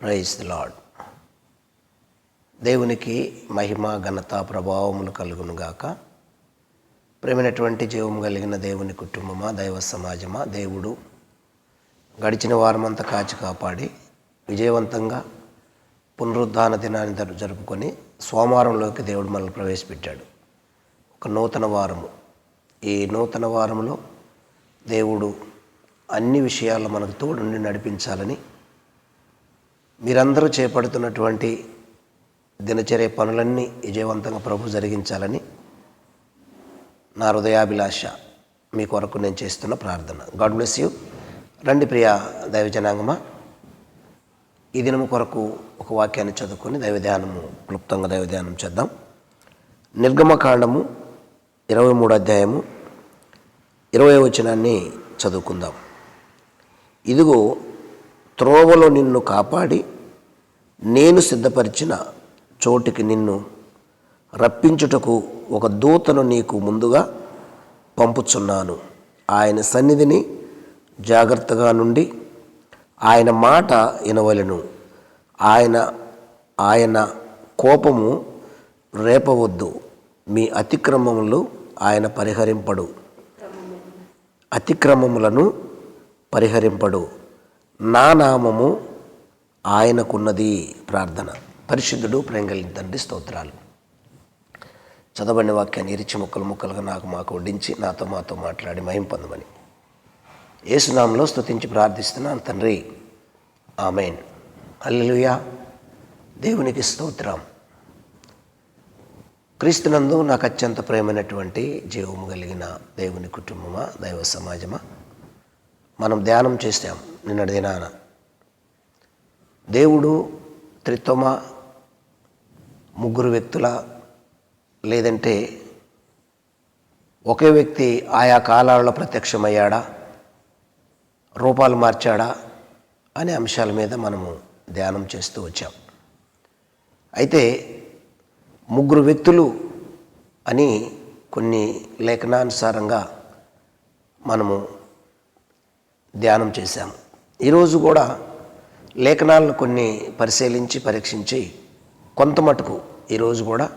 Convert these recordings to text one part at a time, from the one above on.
Praise lord దేవునికి మహిమ ఘనత ప్రభావములు కలుగునుగాక ప్రేమైనటువంటి జీవము కలిగిన దేవుని కుటుంబమా దైవ సమాజమా దేవుడు గడిచిన వారమంతా కాచి కాపాడి విజయవంతంగా పునరుద్ధాన దినాన్ని జరుపుకొని సోమవారంలోకి దేవుడు మనల్ని ప్రవేశపెట్టాడు. ఒక నూతన వారము. ఈ నూతన వారంలో దేవుడు అన్ని విషయాల్లో మనకు తోడుండి నడిపించాలని మీరందరూ చేపడుతున్నటువంటి దినచర్య పనులన్నీ విజయవంతంగా ప్రభు జరిగించాలని నా హృదయాభిలాష మీ కొరకు నేను చేస్తున్న ప్రార్థన. God bless you. రండి ప్రియ దైవజనాంగమా. ఈ దినము కొరకు ఒక వాక్యాన్ని చదువుకొని దైవధ్యానము క్లుప్తంగా దైవధ్యానం చేద్దాం. నిర్గమకాండము ఇరవై మూడు అధ్యాయము ఇరవై వచనాన్ని చదువుకుందాం. ఇదిగో త్రోవలో నిన్ను కాపాడి నేను సిద్ధపరిచిన చోటికి నిన్ను రప్పించుటకు ఒక దూతను నీకు ముందుగా పంపుచున్నాను. ఆయన సన్నిధిని జాగ్రత్తగా నుండి ఆయన మాట వినవలెను. ఆయన ఆయన కోపము రేపవద్దు. మీ అతిక్రమములు ఆయన పరిహరింపడు. అతిక్రమములను పరిహరింపడు. నా నామము ఆయనకున్నది ప్రార్థన. పరిశుద్ధుడు ప్రేంగలి తండ్రి స్తోత్రాలు. చదవని వాక్యాన్ని ఇరిచి ముక్కలు ముక్కలుగా నాకు మాకు వడ్డించి నాతో మాతో మాట్లాడి మహిం పొందమని. ఏసునామంలో స్తుతించి ప్రార్థిస్తున్నాను తండ్రి. ఆమెన్. అల్లెలుయా దేవునికి స్తోత్రం. క్రీస్తునందు నాకు అత్యంత ప్రేమైనటువంటి జీవము కలిగిన దేవుని కుటుంబమా దైవ సమాజమా? మనం ధ్యానం చేసాం నిన్న దినాన దేవుడు త్రిత్వమ ముగ్గురు వ్యక్తుల లేదంటే ఒకే వ్యక్తి ఆయా కాలాలలో ప్రత్యక్షమయ్యాడా? రూపాలు మార్చాడా? అనే అంశాల మీద మనము ధ్యానం చేస్తూ వచ్చాం. అయితే ముగ్గురు వ్యక్తులు అని కొన్ని లేఖనానుసారంగా మనము ధ్యానం చేశాము. ఈరోజు కూడా లేఖనాలను కొన్ని పరిశీలించి పరీక్షించి కొంత మటుకు ఈరోజు కూడా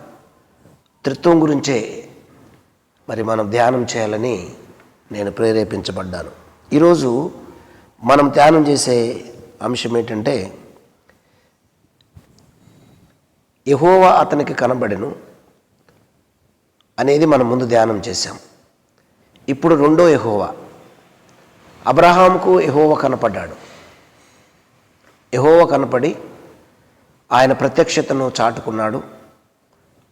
త్రిత్వం గురించే మరి మనం ధ్యానం చేయాలని నేను ప్రేరేపించబడ్డాను. ఈరోజు మనం ధ్యానం చేసే అంశం ఏంటంటే యహోవా అతనికి కనబడెను అనేది మనం ముందు ధ్యానం చేశాం. ఇప్పుడు రెండో యహోవా. అబ్రహాంకు ఎహోవ కనపడ్డాడు. ఎహోవ కనపడి ఆయన ప్రత్యక్షతను చాటుకున్నాడు.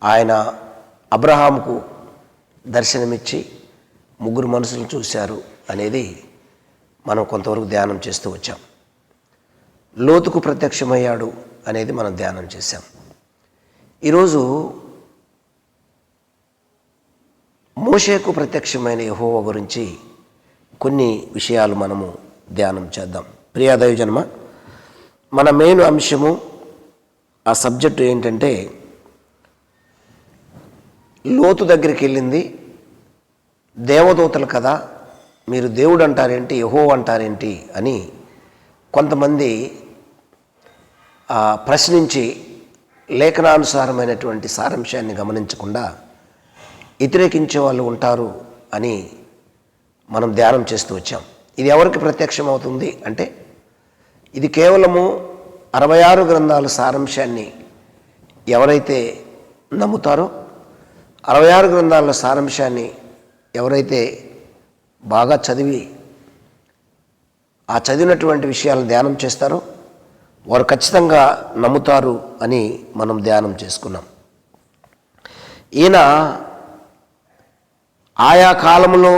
ఆయన అబ్రహాంకు దర్శనమిచ్చి ముగ్గురు మనుషులు చూశారు అనేది మనం కొంతవరకు ధ్యానం చేస్తూ వచ్చాం. లోతుకు ప్రత్యక్షమయ్యాడు అనేది మనం ధ్యానం చేశాం. ఈరోజు మోషేకు ప్రత్యక్షమైన యహోవ గురించి కొన్ని విషయాలు మనము ధ్యానం చేద్దాం. ప్రియాదయ జన్మ మన మెయిన్ అంశము ఆ సబ్జెక్టు ఏంటంటే లోతు దగ్గరికి వెళ్ళింది దేవదూతలు కదా మీరు దేవుడు అంటారేంటి యహో అంటారేంటి అని కొంతమంది ఆ, ప్రశ్నించి లేఖనానుసారమైనటువంటి సారాంశాన్ని గమనించకుండా వ్యతిరేకించే వాళ్ళు ఉంటారు అని మనం ధ్యానం చేస్తూ వచ్చాం. ఇది ఎవరికి ప్రత్యక్షం అవుతుంది అంటే ఇది కేవలము అరవై ఆరు గ్రంథాల సారాంశాన్ని ఎవరైతే నమ్ముతారో అరవై ఆరు గ్రంథాల సారాంశాన్ని ఎవరైతే బాగా చదివి ఆ చదివినటువంటి విషయాలను ధ్యానం చేస్తారో వారు ఖచ్చితంగా నమ్ముతారు అని మనం ధ్యానం చేసుకున్నాం. ఈయన ఆయా కాలంలో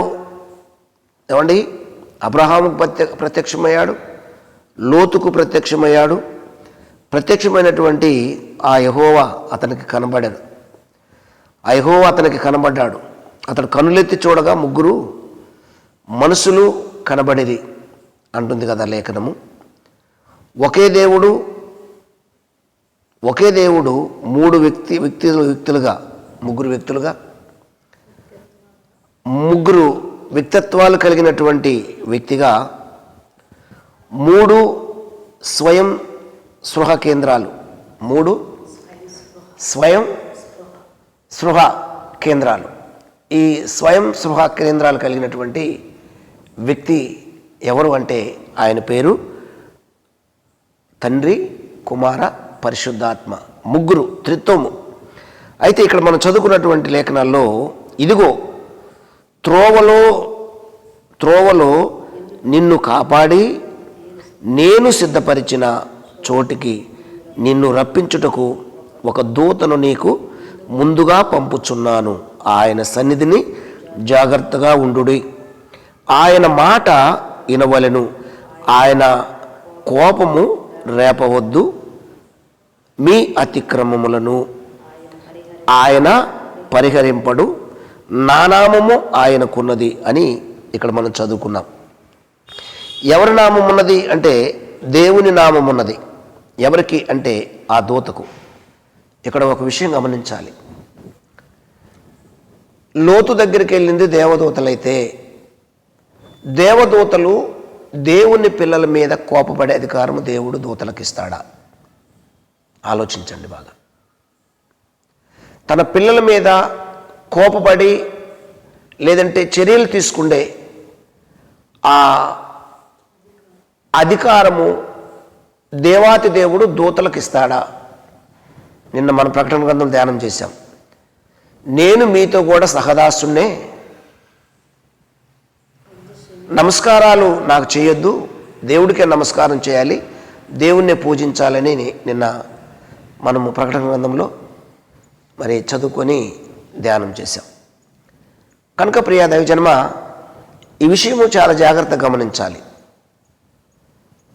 ఏమండి? అబ్రహాముకు ప్రత్యక్షమయ్యాడు లోతుకు ప్రత్యక్షమయ్యాడు. ప్రత్యక్షమైనటువంటి ఆ యహోవా అతనికి కనబడాడు. ఆ యహోవా అతనికి కనబడ్డాడు. అతడు కనులెత్తి చూడగా ముగ్గురు మనుషులు కనబడేది అంటుంది కదా లేఖనము. ఒకే దేవుడు ఒకే దేవుడు మూడు వ్యక్తి వ్యక్తి వ్యక్తులుగా ముగ్గురు వ్యక్తులుగా ముగ్గురు వ్యక్తిత్వాలు కలిగినటువంటి వ్యక్తిగా మూడు స్వయం స్పృహ కేంద్రాలు. మూడు స్వయం స్పృహ కేంద్రాలు. ఈ స్వయం స్పృహ కేంద్రాలు కలిగినటువంటి వ్యక్తి ఎవరు అంటే ఆయన పేరు తండ్రి కుమార పరిశుద్ధాత్మ ముగ్గురు త్రిత్వము. అయితే ఇక్కడ మనం చదువుకున్నటువంటి లేఖనాల్లో ఇదిగో త్రోవలో త్రోవలో నిన్ను కాపాడి నేను సిద్ధపరిచిన చోటికి నిన్ను రప్పించుటకు ఒక దూతను నీకు ముందుగా పంపుచున్నాను. ఆయన సన్నిధిని జాగ్రత్తగా ఉండుడి. ఆయన మాట ఇనవలను ఆయన కోపము రేపవద్దు. మీ అతిక్రమములను ఆయన పరిహరింపడు. నానామము ఆయనకున్నది అని ఇక్కడ మనం చదువుకున్నాం. ఎవరి నామం ఉన్నది అంటే దేవుని నామం ఉన్నది ఎవరికి అంటే ఆ దూతకు. ఇక్కడ ఒక విషయం గమనించాలి. లోతు దగ్గరికి వెళ్ళింది దేవదూతలైతే దేవదూతలు దేవుని పిల్లల మీద కోపపడే అధికారం దేవుడు దూతలకు ఇస్తాడా ఆలోచించండి బాగా. తన పిల్లల మీద కోపపడి లేదంటే చర్యలు తీసుకుండే ఆ అధికారము దేవాతి దేవుడు దూతలకు ఇస్తాడా? నిన్న మన ప్రకటన గ్రంథం ధ్యానం చేశాం. నేను మీతో కూడా సహదాసున్నే నమస్కారాలు నాకు చేయొద్దు. దేవుడికే నమస్కారం చేయాలి. దేవుణ్ణి పూజించాలని నిన్న మనము ప్రకటన గ్రంథంలో మరి చదువుకొని ధ్యానం చేశాం. కనుక ప్రియా దైవజన్మ ఈ విషయము చాలా జాగ్రత్తగా గమనించాలి.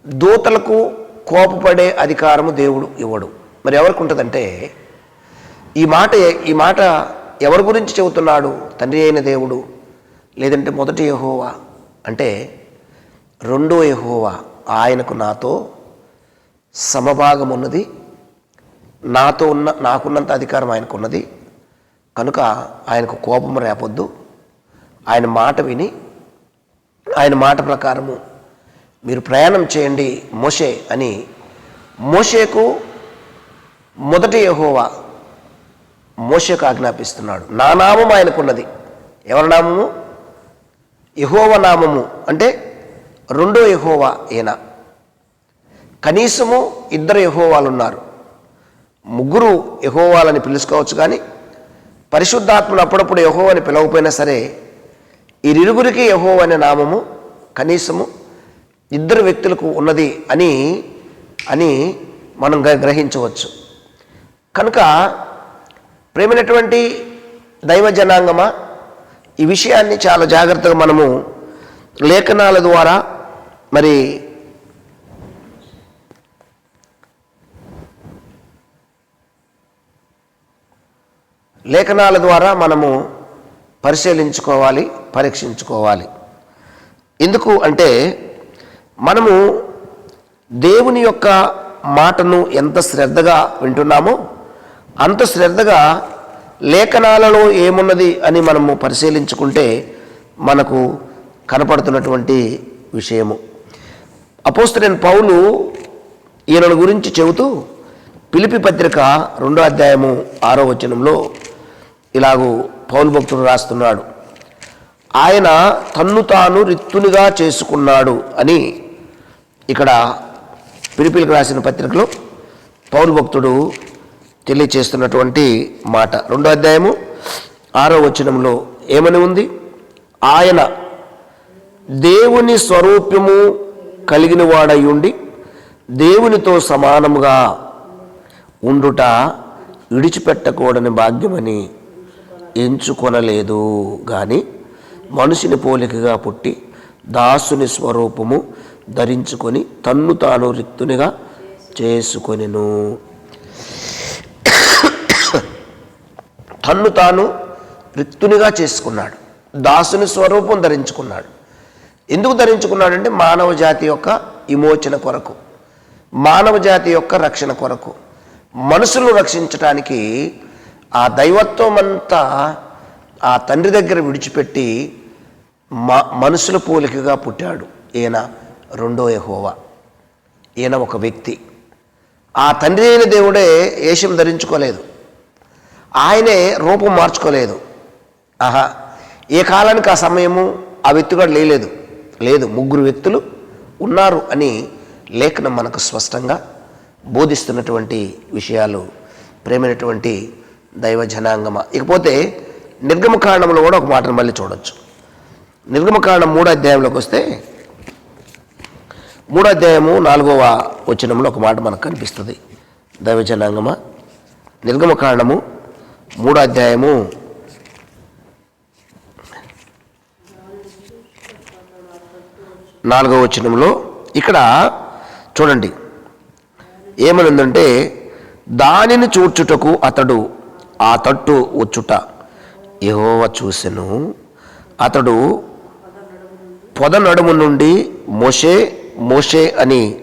దూతలకు కోపపడే అధికారము దేవుడు ఇవ్వడు. మరి ఎవరికి ఉంటుందంటే ఈ మాట ఈ మాట ఎవరి గురించి చెబుతున్నాడు? తండ్రి అయిన దేవుడు లేదంటే మొదటి యహోవా? అంటే రెండో యహోవా ఆయనకు నాతో సమభాగం ఉన్నది నాతో ఉన్న నాకున్నంత అధికారం ఆయనకున్నది కనుక ఆయనకు కోపం రేపొద్దు. ఆయన మాట విని ఆయన మాట ప్రకారము మీరు ప్రయాణం చేయండి మోషే అని మోషేకు మొదటి యహోవా మోషకు ఆజ్ఞాపిస్తున్నాడు. నా నామం ఆయనకున్నది. ఎవరి నామము? యహోవ నామము. అంటే రెండో యహోవా ఈయన. కనీసము ఇద్దరు యహోవాలు ఉన్నారు ముగ్గురు యహోవాలని పిలుచుకోవచ్చు కానీ పరిశుద్ధాత్మను అప్పుడప్పుడు యహో అని పిలవకపోయినా సరే ఈ ఇరుగురికి యహో అనే నామము కనీసము ఇద్దరు వ్యక్తులకు ఉన్నది అని అని మనం గ్రహించవచ్చు. కనుక ప్రేమైనటువంటి దైవ జనాంగమా ఈ విషయాన్ని చాలా జాగ్రత్తగా మనము లేఖనాల ద్వారా మరి లేఖనాల ద్వారా మనము పరిశీలించుకోవాలి పరీక్షించుకోవాలి. ఎందుకు అంటే మనము దేవుని యొక్క మాటను ఎంత శ్రద్ధగా వింటున్నామో అంత శ్రద్ధగా లేఖనాలలో ఏమున్నది అని మనము పరిశీలించుకుంటే మనకు కనపడుతున్నటువంటి విషయము. అపోస్తలైన పౌలు ఈయన గురించి చెబుతూ పిలిపి పత్రిక రెండో అధ్యాయము ఆరో వచనంలో ఇలాగూ పౌలు భక్తుడు రాస్తున్నాడు. ఆయన తన్ను తాను రిత్తునిగా చేసుకున్నాడు అని ఇక్కడ పిలిపిలికి రాసిన పత్రికలో పౌరు భక్తుడు తెలియచేస్తున్నటువంటి మాట. రెండో అధ్యాయము ఆరో వచనంలో ఏమని ఉంది? ఆయన దేవుని స్వరూప్యము కలిగిన వాడై ఉండి దేవునితో సమానముగా ఉండుట విడిచిపెట్టకూడని భాగ్యమని ఎంచుకొనలేదు. కానీ మనిషిని పోలికగా పుట్టి దాసుని స్వరూపము ధరించుకొని తన్ను తాను రిక్తునిగా చేసుకొనిను. తన్ను తాను రిక్తునిగా చేసుకున్నాడు. దాసుని స్వరూపం ధరించుకున్నాడు. ఎందుకు ధరించుకున్నాడంటే మానవ జాతి యొక్క విమోచన కొరకు మానవ జాతి యొక్క రక్షణ కొరకు. మనుషులను రక్షించటానికి ఆ దైవత్వం అంతా ఆ తండ్రి దగ్గర విడిచిపెట్టి మ మనుషుల పోలికగా పుట్టాడు ఈయన రెండో యహోవా. ఈయన ఒక వ్యక్తి. ఆ తండ్రి అయిన దేవుడే ఏషం ధరించుకోలేదు. ఆయనే రూపం మార్చుకోలేదు. ఆహా ఏ కాలానికి ఆ సమయము ఆ వ్యక్తిగాడు లేలేదు. లేదు ముగ్గురు వ్యక్తులు ఉన్నారు అని లేఖనం మనకు స్పష్టంగా బోధిస్తున్నటువంటి విషయాలు ప్రేమైనటువంటి దైవ జనాంగమ ఇకపోతే నిర్గమకాండంలో కూడా ఒక మాటను మళ్ళీ చూడొచ్చు. నిర్గమకాండం మూడో అధ్యాయంలోకి వస్తే మూడో అధ్యాయము నాలుగవ వచనంలో ఒక మాట మనకు కనిపిస్తుంది. దైవ జనాంగమ నిర్గమకాండము మూడో అధ్యాయము నాలుగవ వచనంలో ఇక్కడ చూడండి. ఏమనుందంటే దానిని చూడ్చుటకు అతడు ఆ తట్టు వచ్చుట యహోవ చూసెను. అతడు పొద నడుము నుండి మోషే మోషే అని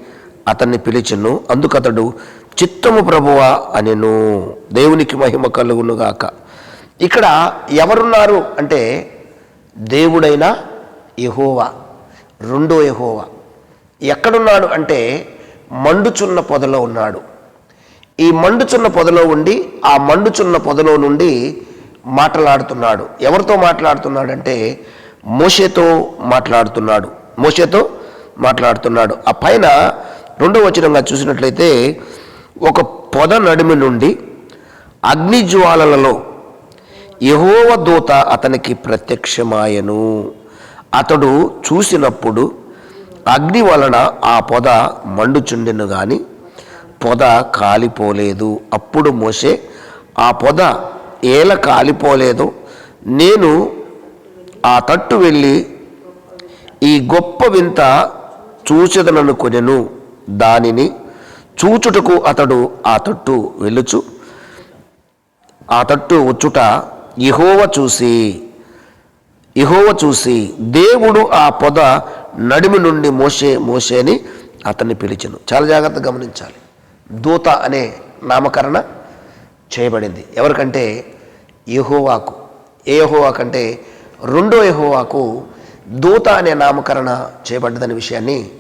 అతన్ని పిలిచెను. అందుకు అతడు చిత్తము ప్రభువా అనెను. దేవునికి మహిమ కలుగునుగాక ఇక్కడ ఎవరున్నారు అంటే దేవుడైన యెహోవా రెండో యెహోవా. ఎక్కడున్నాడు అంటే మండుచున్న పొదలో ఉన్నాడు. ఈ మండుచున్న పొదలో ఉండి ఆ మండుచున్న పొదలో నుండి మాట్లాడుతున్నాడు. ఎవరితో మాట్లాడుతున్నాడంటే మోషేతో మాట్లాడుతున్నాడు. మోషేతో మాట్లాడుతున్నాడు. ఆ పైన రెండో వచనంగా చూసినట్లయితే ఒక పొద నడిమి నుండి అగ్ని జ్వాలలలో యహోవ దూత అతనికి ప్రత్యక్షమాయను. అతడు చూసినప్పుడు అగ్ని వలన ఆ పొద మండుచుండెను కానీ పొద కాలిపోలేదు. అప్పుడు మోసే ఆ పొద ఏల కాలిపోలేదు. నేను ఆ తట్టు వెళ్ళి ఈ గొప్ప వింత చూచెదననుకొనెను దానిని చూచుటకు అతడు ఆ తట్టు వెళ్ళుచు. ఆ తట్టు వచ్చుట ఇహోవ చూసి ఇహోవ చూసి దేవుడు ఆ పొద నడిమి నుండి మోసే మోసేని అతన్ని పిలిచను. చాలా జాగ్రత్తగా గమనించాలి. దూత అనే నామకరణ చేయబడింది. ఎవరికంటే యహోవాకు ఏ యెహోవాకు అంటే రెండో యహోవాకు దూత అనే నామకరణ చేయబడ్డదనే విషయాన్ని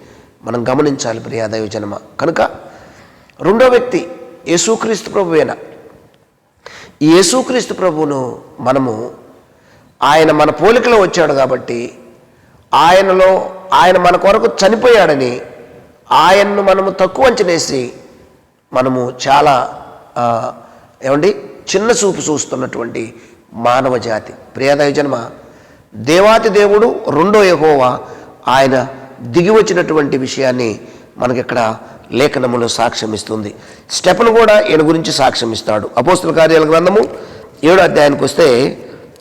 మనం గమనించాలి ప్రియా దైవ కనుక రెండో వ్యక్తి యేసుక్రీస్తు ప్రభువేన. ఈ యేసుక్రీస్తు ప్రభువును మనము ఆయన మన పోలికలో వచ్చాడు కాబట్టి ఆయనలో ఆయన మన కొరకు చనిపోయాడని ఆయన్ను మనము తక్కువ అంచనేసి మనము చాలా ఏమండి చిన్న చూపు చూస్తున్నటువంటి మానవ జాతి. ప్రియదయ జన్మ దేవాతి దేవుడు రెండో యహోవా ఆయన దిగి వచ్చినటువంటి విషయాన్ని మనకిక్కడ లేఖనములో సాక్ష్యమిస్తుంది. స్టెఫన్ కూడా ఈయన గురించి సాక్ష్యమిస్తాడు. అపోస్తుల కార్యాల గ్రంథము ఏడో అధ్యాయానికి వస్తే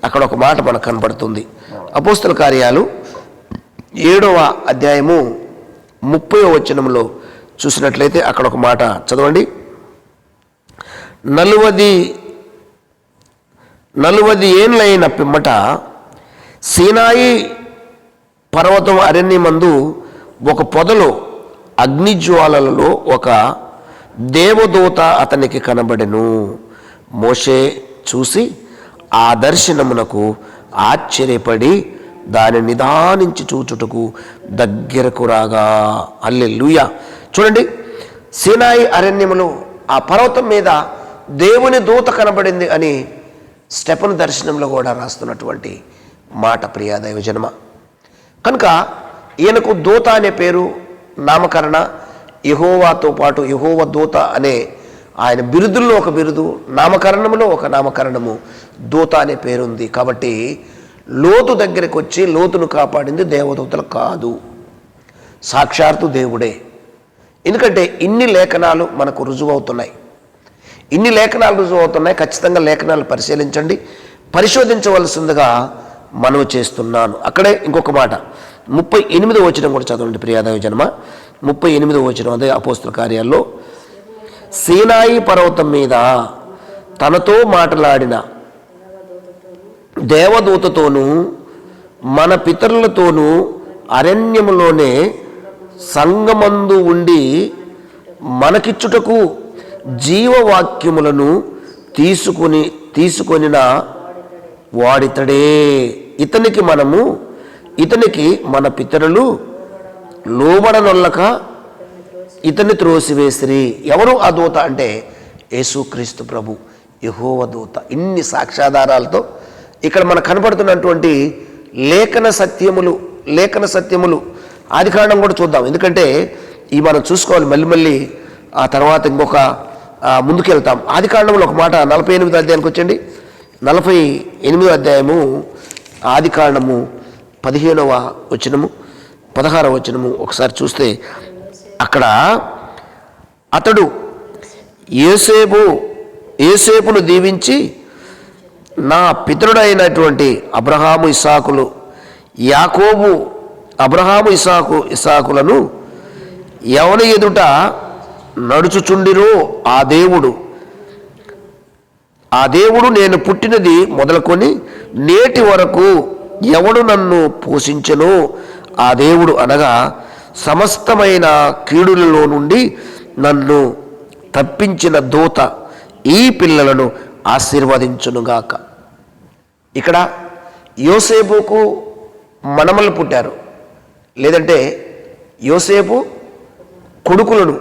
అక్కడ ఒక మాట మనకు కనబడుతుంది. అపోస్తుల కార్యాలు ఏడవ అధ్యాయము ముప్పై వచనంలో చూసినట్లయితే అక్కడ ఒక మాట చదవండి. నలువది నలువది ఏండ్లైన పిమ్మట సీనాయి పర్వతం అరణ్యమందు ఒక పొదలో అగ్నిజ్వాలలలో ఒక దేవదూత అతనికి కనబడెను. మోషే చూసి ఆ దర్శనమునకు ఆశ్చర్యపడి దాన్ని నిదానించి చూచుటకు దగ్గరకు రాగా అల్లెలుయ చూడండి సీనాయి అరణ్యములో ఆ పర్వతం మీద దేవుని దూత కనబడింది అని స్టెపన్ దర్శనంలో కూడా రాస్తున్నటువంటి మాట ప్రియా దైవజన్మ కనుక ఈయనకు దూత అనే పేరు నామకరణ యహోవాతో పాటు యహోవ దూత అనే ఆయన బిరుదుల్లో ఒక బిరుదు నామకరణంలో ఒక నామకరణము దూత అనే పేరుంది. కాబట్టి లోతు దగ్గరికి వచ్చి లోతును కాపాడింది దేవదూతలు కాదు. సాక్షాత్తు దేవుడే. ఎందుకంటే ఇన్ని లేఖనాలు మనకు రుజువవుతున్నాయి. ఇన్ని లేఖనాలు రుజువు అవుతున్నాయి ఖచ్చితంగా లేఖనాలు పరిశీలించండి. పరిశోధించవలసిందిగా మనవి చేస్తున్నాను. అక్కడే ఇంకొక మాట. ముప్పై ఎనిమిది వచనం కూడా చదవండి ప్రియాదవ జన్మ. ముప్పై ఎనిమిది వచనం అదే అపోస్తుల కార్యాల్లో. సీనాయి పర్వతం మీద తనతో మాట్లాడిన దేవదూతతోనూ మన పితరులతోనూ అరణ్యములోనే సంగమందు ఉండి మనకిచ్చుటకు జీవవాక్యములను తీసుకుని తీసుకొనిన వాడితడే. ఇతనికి మనము ఇతనికి మన పితరులు లోబడనొల్లక ఇతన్ని త్రోసివేసిరి. ఎవరు ఆ దూత అంటే? యేసుక్రీస్తు ప్రభు యహోవ దూత. ఇన్ని సాక్ష్యాధారాలతో ఇక్కడ మనకు కనపడుతున్నటువంటి లేఖన సత్యములు లేఖన సత్యములు ఆది కారణం కూడా చూద్దాం. ఎందుకంటే ఈ మనం చూసుకోవాలి మళ్ళీ మళ్ళీ ఆ తర్వాత ఇంకొక ముందుకెళ్తాం. ఆది కారణంలో ఒక మాట నలభై ఎనిమిది అధ్యాయానికి వచ్చండి. నలభై ఎనిమిదో అధ్యాయము ఆది కారణము పదిహేనవ వచనము పదహారవ వచనము ఒకసారి చూస్తే అక్కడ అతడు ఏసేపు ఏసేపును దీవించి నా పితరుడైనటువంటి అబ్రహాము ఇసాకులు యాకోబు అబ్రహాము ఇసాకు ఇసాకులను ఎవని ఎదుట నడుచుచుండిరో ఆ దేవుడు. ఆ దేవుడు నేను పుట్టినది మొదలుకొని నేటి వరకు ఎవడు నన్ను పోషించనో ఆ దేవుడు అనగా సమస్తమైన కీడులలో నుండి నన్ను తప్పించిన దూత ఈ పిల్లలను ఆశీర్వదించునుగాక. ఇక్కడ యోసేపుకు మనమలు పుట్టారు. లేదంటే యోసేపు కొడుకులను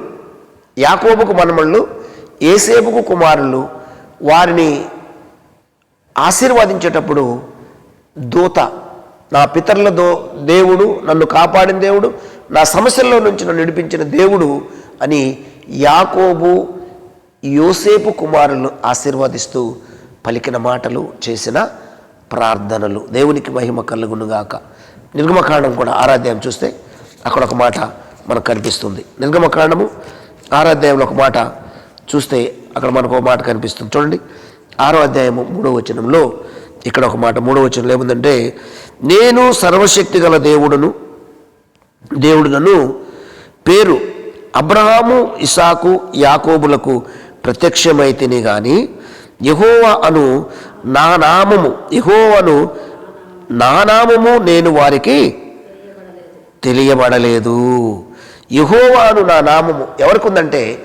యాకోబుకు మనమళ్ళు ఏసేపుకు కుమారులు వారిని ఆశీర్వదించేటప్పుడు దూత నా పితరుల దో దేవుడు నన్ను కాపాడిన దేవుడు నా సమస్యల్లో నుంచి నన్ను నడిపించిన దేవుడు అని యాకోబు యోసేపు కుమారులను ఆశీర్వదిస్తూ పలికిన మాటలు చేసిన ప్రార్థనలు. దేవునికి మహిమ కలుగునుగాక. నిర్గమకాండం కూడా ఆరాధ్యాయం చూస్తే అక్కడ ఒక మాట మనకు కనిపిస్తుంది. నిర్గమకాండము ఆరాధ్యాయంలో ఒక మాట చూస్తే అక్కడ మనకు ఒక మాట కనిపిస్తుంది. చూడండి ఆరో అధ్యాయము మూడో వచనంలో ఇక్కడ ఒక మాట మూడో వచనంలో ఏముందంటే నేను సర్వశక్తి గల దేవుడును దేవుడునను పేరు అబ్రహాము ఇసాకు యాకోబులకు ప్రత్యక్షమైతేనే కానీ యహోవా అను నా నామము యహోవను నా నామము నేను వారికి తెలియబడలేదు. యహోవాను నా నామము ఎవరికి ఉందంటే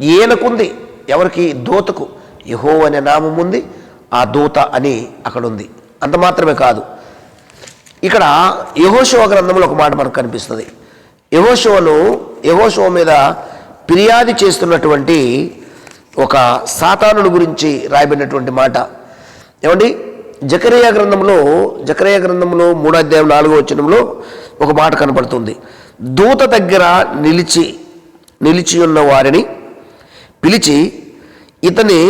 ఈయనకుంది ఎవరికి? దూతకు. యహో అనే నామం ఉంది ఆ దూత అని అక్కడ ఉంది అంత మాత్రమే కాదు. ఇక్కడ యహోశివ గ్రంథంలో ఒక మాట మనకు కనిపిస్తుంది. యహోశివను యహోశివ మీద ఫిర్యాదు చేస్తున్నటువంటి ఒక సాతానుడు గురించి రాయబడినటువంటి మాట. ఏమండి? జకరియా గ్రంథంలో జకరియా గ్రంథంలో మూడో అధ్యాయం నాలుగో వచనంలో ఒక మాట కనపడుతుంది. దూత దగ్గర నిలిచి నిలిచి ఉన్న వారిని పిలిచి ఇతని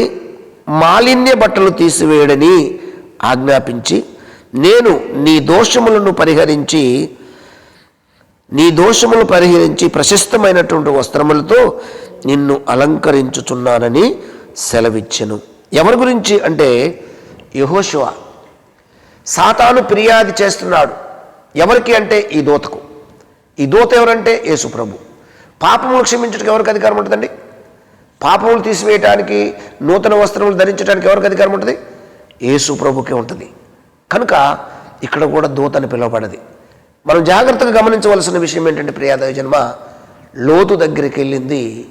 మాలిన్య బట్టలు తీసివేయడని ఆజ్ఞాపించి నేను నీ దోషములను పరిహరించి నీ దోషములు పరిహరించి ప్రశస్తమైనటువంటి వస్త్రములతో నిన్ను అలంకరించుచున్నానని సెలవిచ్చెను. ఎవరి గురించి అంటే యహోశివా సాతాను ఫిర్యాదు చేస్తున్నాడు. ఎవరికి అంటే ఈ దూతకు. ఈ దూత ఎవరంటే యేసు ప్రభు. పాపములు క్షమించడానికి ఎవరికి అధికారం ఉంటుందండి? పాపములు తీసివేయటానికి నూతన వస్త్రములు ధరించడానికి ఎవరికి అధికారం ఉంటుంది? యేసు ప్రభుకే ఉంటుంది. కనుక ఇక్కడ కూడా దూతని పిలువబడది. మనం జాగ్రత్తగా గమనించవలసిన విషయం ఏంటంటే ప్రియాదయ జన్మ లోతు దగ్గరికి వెళ్ళింది.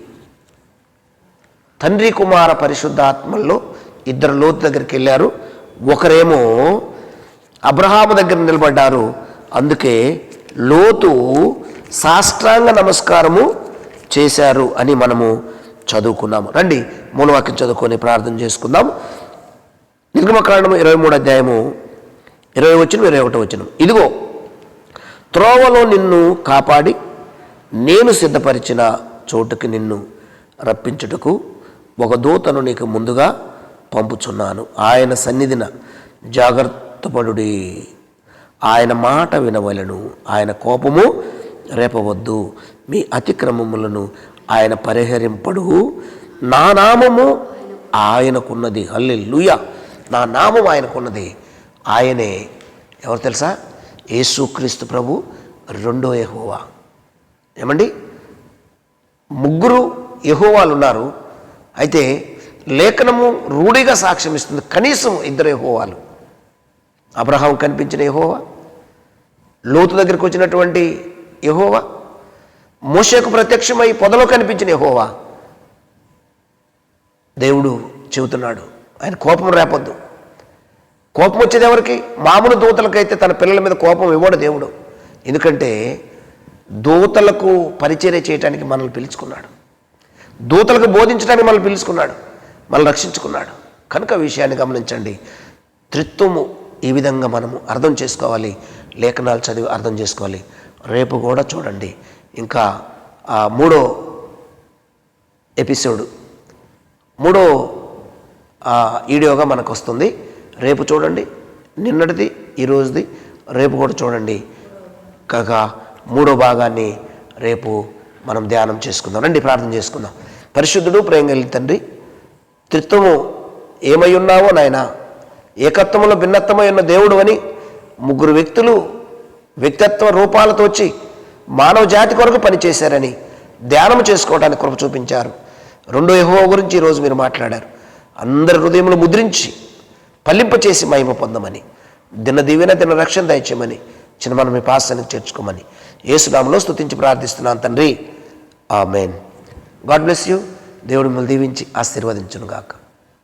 తండ్రి కుమార పరిశుద్ధాత్మల్లో ఇద్దరు లోతు దగ్గరికి వెళ్ళారు. ఒకరేమో అబ్రహాము దగ్గర నిలబడ్డారు. అందుకే లోతు సాష్టాంగ నమస్కారము చేశారు అని మనము చదువుకున్నాము. రండి మూలవాక్యం చదువుకొని ప్రార్థన చేసుకుందాం. నిర్గమకాండము ఇరవై మూడు అధ్యాయము ఇరవై వచ్చిన ఇరవై ఒకటి వచ్చిన ఇదిగో త్రోవలో నిన్ను కాపాడి నేను సిద్ధపరిచిన చోటుకి నిన్ను రప్పించుటకు ఒక దూతను నీకు ముందుగా పంపుచున్నాను. ఆయన సన్నిధిన జాగ్రత్త జాగ్రత్తపడుడి ఆయన మాట వినవలను ఆయన కోపము రేపవద్దు. మీ అతిక్రమములను ఆయన పరిహరింపడు. నా నామము ఆయనకున్నది. హల్లెలూయ! నా నామం ఆయనకున్నది. ఆయనే ఎవరు తెలుసా? యేసుక్రీస్తు ప్రభు రెండో యహోవా. ఏమండి? ముగ్గురు యహోవాలు ఉన్నారు అయితే లేఖనము రూఢిగా సాక్ష్యం ఇస్తుంది కనీసం ఇద్దరు యహోవాలు. అబ్రహాం కనిపించిన యహోవా? లోతు దగ్గరికి వచ్చినటువంటి యహోవా? మోషకు ప్రత్యక్షమై పొదలో కనిపించిన యహోవా? దేవుడు చెబుతున్నాడు. ఆయన కోపం రేపొద్దు. కోపం వచ్చేది ఎవరికి? మామూలు దూతలకైతే తన పిల్లల మీద కోపం ఇవ్వడు దేవుడు. ఎందుకంటే దూతలకు పరిచర్య చేయడానికి మనల్ని పిలుచుకున్నాడు. దూతలకు బోధించడానికి మనల్ని పిలుచుకున్నాడు. మనల్ని రక్షించుకున్నాడు. కనుక విషయాన్ని గమనించండి. త్రిత్వము ఈ విధంగా మనము అర్థం చేసుకోవాలి. లేఖనాలు చదివి అర్థం చేసుకోవాలి. రేపు కూడా చూడండి. ఇంకా ఆ మూడో ఎపిసోడ్. మూడో ఆ, వీడియోగా మనకు వస్తుంది రేపు చూడండి. నిన్నటిది ఈరోజుది. రేపు కూడా చూడండి. కాక మూడో భాగాన్ని రేపు మనం ధ్యానం చేసుకుందాం. రండి ప్రార్థన చేసుకుందాం. పరిశుద్ధుడు ప్రేమ తండ్రి త్రిత్వము ఏమై ఉన్నావో నాయన? ఏకత్వంలో భిన్నత్వమై ఉన్న దేవుడు అని ముగ్గురు వ్యక్తులు వ్యక్తిత్వ రూపాలతో వచ్చి మానవ జాతి కొరకు పనిచేశారని ధ్యానం చేసుకోవడానికి కృప చూపించారు. రెండో యహో గురించి ఈరోజు మీరు మాట్లాడారు. అందరి హృదయములు ముద్రించి పల్లింపచేసి మహిమ పొందమని దిన దీవెన దిన రక్షణ దయచేయమని చిన్న మనం మీ పాశానికి చేర్చుకోమని ఏసునామలో స్తుతించి ప్రార్థిస్తున్నాను తండ్రి. ఆ మెయిన్ గాడ్ బ్లెస్ యూ. దేవుడు మిమ్మల్ని దీవించి ఆశీర్వదించును గాక